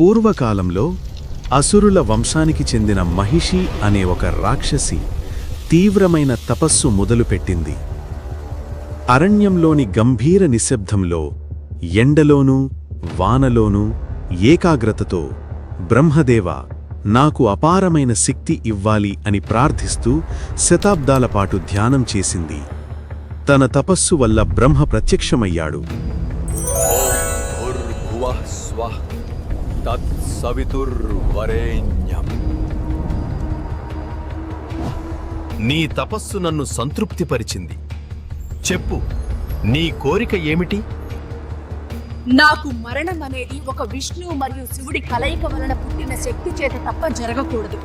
పూర్వకాలంలో అసురుల వంశానికి చెందిన మహిషి అనే ఒక రాక్షసి తీవ్రమైన తపస్సు మొదలుపెట్టింది. అరణ్యంలోని గంభీర నిశ్శబ్దంలో ఎండలోనూ వానలోనూ ఏకాగ్రతతో బ్రహ్మదేవ నాకు అపారమైన శక్తి ఇవ్వాలి అని ప్రార్థిస్తూ శతాబ్దాల పాటు ధ్యానం చేసింది. తన తపస్సు వల్ల బ్రహ్మ ప్రత్యక్షమయ్యాడు. తత్సవితుర్వరేణ్యం నీ తపస్సు నన్ను సంతృప్తిపరిచింది. చెప్పు నీ కోరిక ఏమిటి? నాకు మరణం అనేది ఒక విష్ణువు మరియు శివుడి కలయిక వలన పుట్టిన శక్తి చేత తప్ప జరగకూడదు.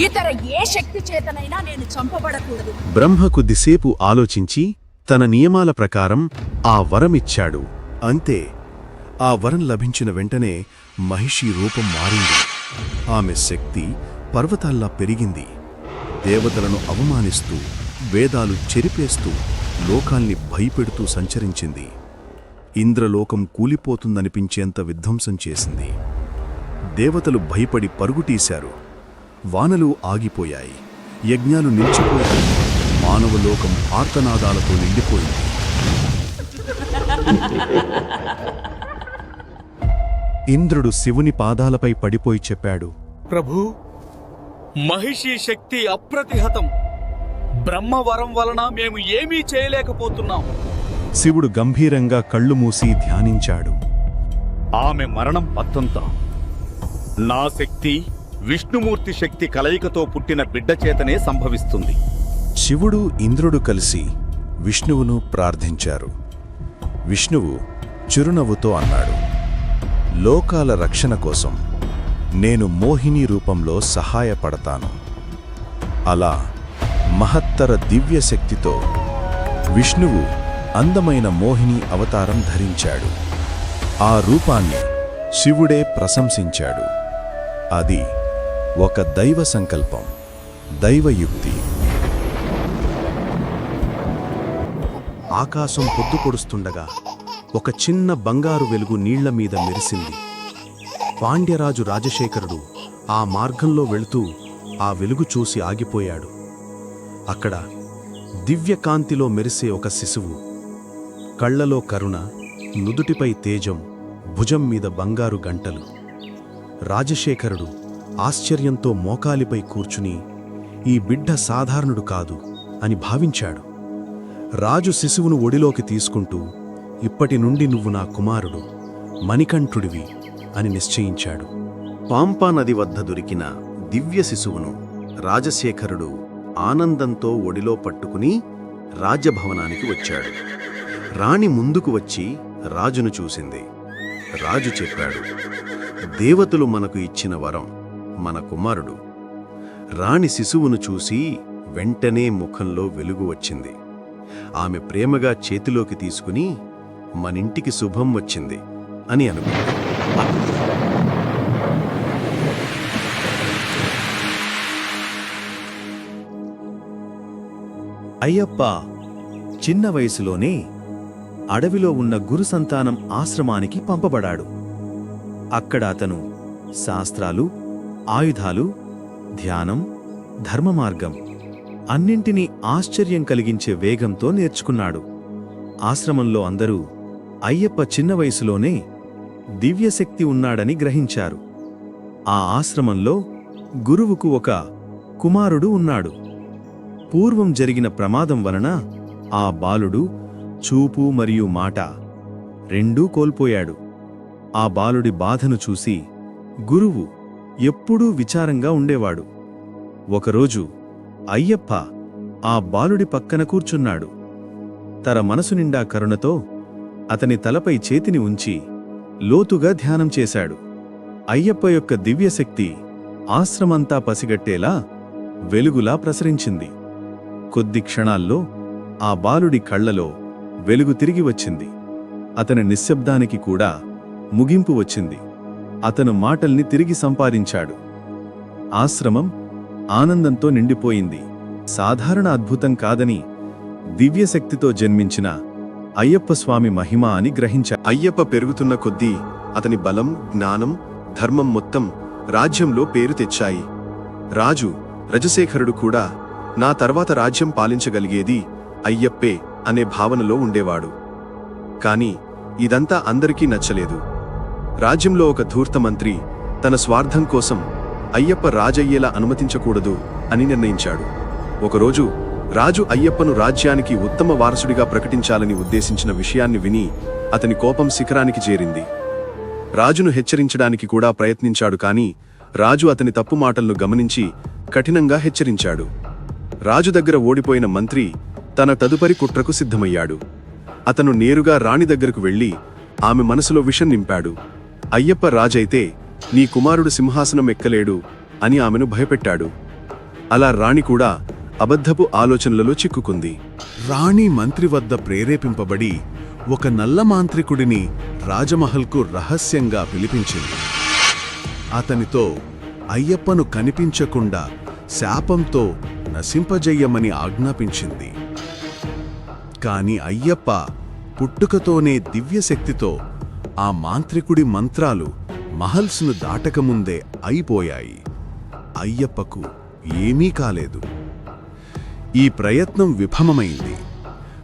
ఇతర ఏ శక్తి చేతనైనా నేను చంపబడకూడదు. బ్రహ్మ కొద్దిసేపు ఆలోచించి తన నియమాల ప్రకారం ఆ వరమిచ్చాడు. అంతే ఆ వరం లభించిన వెంటనే మహిషి రూపం మారింది. ఆమె శక్తి పర్వతాల్లా పెరిగింది. దేవతలను అవమానిస్తూ వేదాలు చెరిపేస్తూ లోకాల్ని భయపెడుతూ సంచరించింది. ఇంద్రలోకం కూలిపోతుందనిపించేంత విధ్వంసం చేసింది. దేవతలు భయపడి పరుగుటీశారు వానలు ఆగిపోయాయి. యజ్ఞాలు నిలిచిపోయాయి. మానవలోకం ఆర్తనాదాలతో నిండిపోయింది. ఇంద్రుడు శివుని పాదాలపై పడిపోయి చెప్పాడు ప్రభు మహిషి శక్తి అప్రతిహతం. బ్రహ్మవరం వలన మేము ఏమీ చేయలేకపోతున్నాం. శివుడు గంభీరంగా కళ్ళు మూసి ధ్యానించాడు. ఆమె మరణం పత్తంతా. నా శక్తి విష్ణుమూర్తి శక్తి కలయికతో పుట్టిన బిడ్డ చేతనే సంభవిస్తుంది. శివుడు ఇంద్రుడు కలిసి విష్ణువును ప్రార్థించారు. విష్ణువు చిరునవ్వుతో అన్నాడు లోకాల రక్షణ కోసం నేను మోహిని రూపంలో సహాయపడతాను. అలా మహత్తర దివ్య శక్తితో విష్ణువు అందమైన మోహిని అవతారం ధరించాడు. ఆ రూపాన్ని శివుడే ప్రశంసించాడు. అది ఒక దైవ సంకల్పం దైవయుక్తి ఆకాశం పొద్దు పొడుస్తుండగా ఒక చిన్న బంగారు వెలుగు నీళ్ళ మీద మెరిసింది. పాండ్యరాజు రాజశేఖరుడు ఆ మార్గంలో వెళుతూ ఆ వెలుగు చూసి ఆగిపోయాడు. అక్కడ దివ్యకాంతిలో మెరిసే ఒక శిశువు కళ్ళలో కరుణ నుదుటిపై తేజం భుజం మీద బంగారు గంటలు. రాజశేఖరుడు ఆశ్చర్యంతో మోకాలిపై కూర్చుని ఈ బిడ్డ సాధారణుడు కాదు అని భావించాడు. రాజు శిశువును ఒడిలోకి తీసుకుంటూ ఇప్పటి నుండి నువ్వు నా కుమారుడు మణికంఠుడివి అని నిశ్చయించాడు. పాంపా నది వద్ద దొరికిన దివ్య శిశువును రాజశేఖరుడు ఆనందంతో ఒడిలో పట్టుకుని రాజభవనానికి వచ్చాడు. రాణి ముందుకు వచ్చి రాజును చూసింది. రాజు చెప్పాడు దేవతలు మనకు ఇచ్చిన వరం మన కుమారుడు. రాణి శిశువును చూసి వెంటనే ముఖంలో వెలుగు వచ్చింది. ఆమె ప్రేమగా చేతిలోకి తీసుకుని మనింటికి శుభం వచ్చింది అని అనుకుంది. అయ్యప్ప చిన్న వయసులోనే అడవిలో ఉన్న గురు సంతానం ఆశ్రమానికి పంపబడాడు. అక్కడ అతను శాస్త్రాలు ఆయుధాలు ధ్యానం ధర్మమార్గం అన్నింటినీ ఆశ్చర్యం కలిగించే వేగంతో నేర్చుకున్నాడు. ఆశ్రమంలో అందరూ అయ్యప్ప చిన్న వయసులోనే దివ్యశక్తి ఉన్నాడని గ్రహించారు. ఆ ఆశ్రమంలో గురువుకు ఒక కుమారుడు ఉన్నాడు. పూర్వం జరిగిన ప్రమాదం వలన ఆ బాలుడు చూపు మరియు మాట రెండూ కోల్పోయాడు. ఆ బాలుడి బాధను చూసి గురువు ఎప్పుడూ విచారంగా ఉండేవాడు. ఒకరోజు అయ్యప్ప ఆ బాలుడి పక్కన కూర్చున్నాడు. తన మనసు నిండా కరుణతో అతని తలపై చేతిని ఉంచి లోతుగా ధ్యానం చేశాడు. అయ్యప్ప యొక్క దివ్యశక్తి ఆశ్రమంతా పసిగట్టేలా వెలుగులా ప్రసరించింది. కొద్ది క్షణాల్లో ఆ బాలుడి కళ్ళలో వెలుగు తిరిగి వచ్చింది. అతని నిశ్శబ్దానికి కూడా ముగింపు వచ్చింది. అతను మాటల్ని తిరిగి సంపాదించాడు. ఆశ్రమం ఆనందంతో నిండిపోయింది. సాధారణ అద్భుతం కాదని దివ్యశక్తితో జన్మించిన అయ్యప్ప స్వామి మహిమ అని గ్రహించారు అయ్యప్ప పెరుగుతున్న కొద్దీ అతని బలం జ్ఞానం ధర్మం మొత్తం రాజ్యంలో పేరు తెచ్చాయి. రాజు రజశేఖరుడు కూడా నా తర్వాత రాజ్యం పాలించగలిగేది అయ్యప్పే అనే భావనలో ఉండేవాడు. కాని ఇదంతా అందరికీ నచ్చలేదు. రాజ్యంలో ఒక ధూర్త మంత్రి తన స్వార్థం కోసం అయ్యప్ప రాజయ్యేలా అనుమతించకూడదు అని నిర్ణయించాడు. ఒకరోజు రాజు అయ్యప్పను రాజ్యానికి ఉత్తమ వారసుడిగా ప్రకటించాలని ఉద్దేశించిన విషయాన్ని విని అతని కోపం శిఖరానికి చేరింది. రాజును హెచ్చరించడానికి కూడా ప్రయత్నించాడు కాని రాజు అతని తప్పు మాటలను గమనించి కఠినంగా హెచ్చరించాడు. రాజు దగ్గర ఓడిపోయిన మంత్రి తన తదుపరి కుట్రకు సిద్ధమయ్యాడు. అతను నేరుగా రాణి దగ్గరకు వెళ్ళి ఆమె మనసులో విషం నింపాడు. అయ్యప్ప రాజైతే నీ కుమారుడు సింహాసనం ఎక్కలేడు అని ఆమెను భయపెట్టాడు. అలా రాణి కూడా అబద్ధపు ఆలోచనలలో చిక్కుకుంది. రాణి మంత్రి వద్ద ప్రేరేపింపబడి ఒక నల్ల మాంత్రికుడిని రాజమహల్కు రహస్యంగా పిలిపించింది. అతనితో అయ్యప్పను కనిపించకుండా శాపంతో నశింపజెయ్యమని ఆజ్ఞాపించింది. కాని అయ్యప్ప పుట్టుకతోనే దివ్యశక్తితో ఆ మాంత్రికుడి మంత్రాలు మహల్స్ను దాటకముందే అయిపోయాయి. అయ్యప్పకు ఏమీ కాలేదు. ఈ ప్రయత్నం విఫమమైంది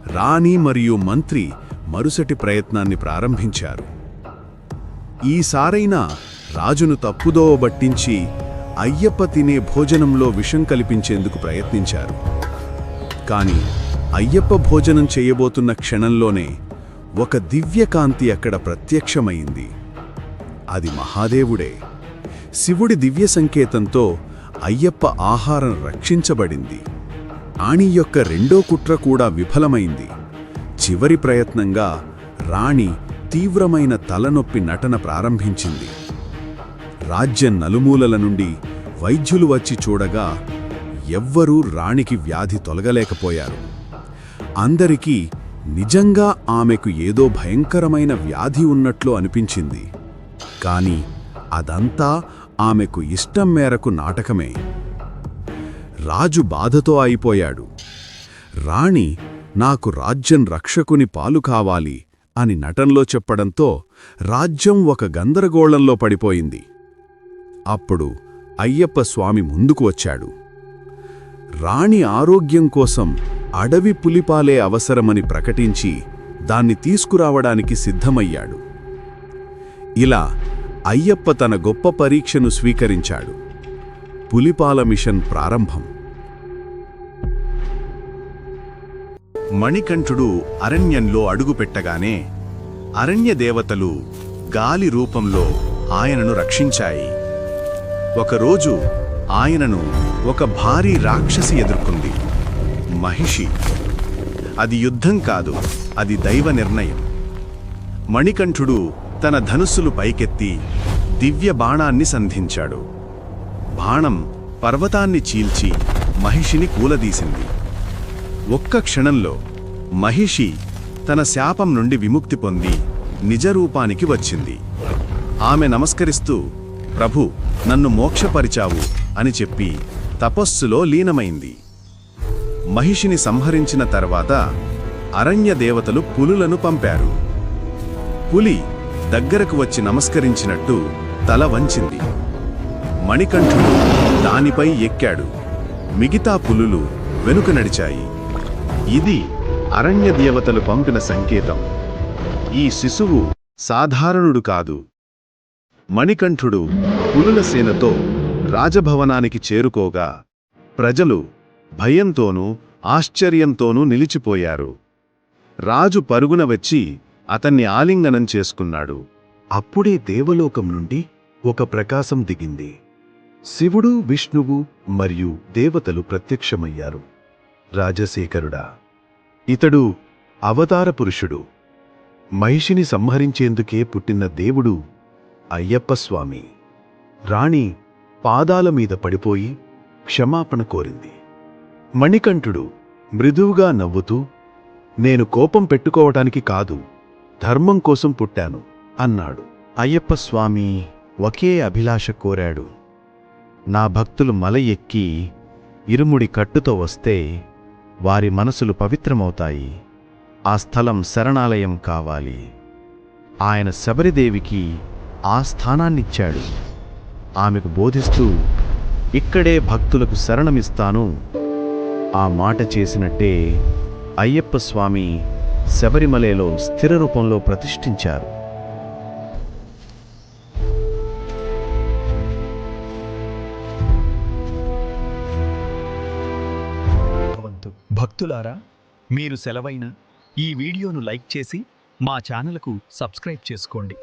రాణి మరియు మంత్రి మరుసటి ప్రయత్నాన్ని ప్రారంభించారు. ఈసారైనా రాజును తప్పుదోవ బట్టించి అయ్యప్ప తినే భోజనంలో విషం కల్పించేందుకు ప్రయత్నించారు. కానీ అయ్యప్ప భోజనం చేయబోతున్న క్షణంలోనే ఒక దివ్యకాంతి అక్కడ ప్రత్యక్షమైంది. అది మహాదేవుడే. శివుడి దివ్య సంకేతంతో అయ్యప్ప ఆహారం రక్షించబడింది. రాణి యొక్క రెండో కుట్ర కూడా విఫలమైంది. చివరి ప్రయత్నంగా రాణి తీవ్రమైన తలనొప్పి నటన ప్రారంభించింది. రాజ్య నలుమూలల నుండి వైద్యులు వచ్చి చూడగా ఎవ్వరూ రాణికి వ్యాధి తొలగలేకపోయారు. అందరికీ నిజంగా ఆమెకు ఏదో భయంకరమైన వ్యాధి ఉన్నట్లు అనిపించింది. కాని అదంతా ఆమెకు ఇష్టం మేరకు నాటకమే. రాజు బాధతో అయిపోయాడు. రాణి నాకు రాజ్యం రక్షకుని పాలు కావాలి అని నటనలో చెప్పడంతో రాజ్యం ఒక గందరగోళంలో పడిపోయింది. అప్పుడు అయ్యప్ప స్వామి ముందుకు వచ్చాడు. రాణి ఆరోగ్యం కోసం అడవి పులిపాలే అవసరమని ప్రకటించి దాన్ని తీసుకురావడానికి సిద్ధమయ్యాడు. ఇలా అయ్యప్ప తన గొప్ప పరీక్షను స్వీకరించాడు. పులిపాల మిషన్ ప్రారంభం. మణికంఠుడు అరణ్యంలో అడుగుపెట్టగానే అరణ్య దేవతలు గాలి రూపంలో ఆయనను రక్షించాయి. ఒకరోజు ఆయనను ఒక భారీ రాక్షసి ఎదుర్కొంది. మహిషి అది యుద్ధం కాదు అది దైవ నిర్ణయం. మణికంఠుడు తన ధనుస్సులు పైకెత్తి దివ్య బాణాన్ని సంధించాడు. బాణం పర్వతాన్ని చీల్చి మహిషిని కూలదీసింది. ఒక్క క్షణంలో మహిషి తన శాపం నుండి విముక్తి పొంది నిజరూపానికి వచ్చింది. ఆమె నమస్కరిస్తూ ప్రభు నన్ను మోక్షపరిచావు అని చెప్పి తపస్సులో లీనమైంది. మహిషిని సంహరించిన తర్వాత అరణ్య దేవతలు పులులను పంపారు. పులి దగ్గరకు వచ్చి నమస్కరించినట్టు తల వంచింది. మణికంఠుడు దానిపై ఎక్కాడు. మిగతా పులులు వెనుక నడిచాయి. ఇది అరణ్య దేవతలు పంపిన సంకేతం. ఈ శిశువు సాధారణుడు కాదు. మణికంఠుడు పులుల సేనతో రాజభవనానికి చేరుకోగా ప్రజలు భయంతోనూ ఆశ్చర్యంతోనూ నిలిచిపోయారు. రాజు పరుగున వచ్చి అతన్ని ఆలింగనం చేసుకున్నాడు. అప్పుడే దేవలోకం నుండి ఒక ప్రకాశం దిగింది. శివుడు విష్ణువు మరియు దేవతలు ప్రత్యక్షమయ్యారు. రాజశేఖరుడా. ఇతడు అవతార పురుషుడు. మహిషిని సంహరించేందుకే పుట్టిన దేవుడు అయ్యప్పస్వామి రాణి పాదాల మీద పడిపోయి క్షమాపణ కోరింది. మణికంఠుడు మృదువుగా నవ్వుతూ నేను కోపం పెట్టుకోవటానికి కాదు ధర్మం కోసం పుట్టాను అన్నాడు. అయ్యప్పస్వామి ఒకే అభిలాష కోరాడు. నా భక్తులు మల ఎక్కి ఇరుముడి కట్టుతో వస్తే వారి మనసులు పవిత్రమవుతాయి. ఆ స్థలం శరణాలయం కావాలి. ఆయన శబరిదేవికి ఆ స్థానాన్నిచ్చాడు. ఆమెకు బోధిస్తూ ఇక్కడే భక్తులకు శరణమిస్తాను. ఆ మాట చేసినట్టే అయ్యప్ప స్వామి శబరిమలలో స్థిర రూపంలో ప్రతిష్ఠించారు. భక్తులారా మీరు సెలవైన ఈ వీడియోను లైక్ చేసి మా ఛానల్కు సబ్స్క్రైబ్ చేసుకోండి.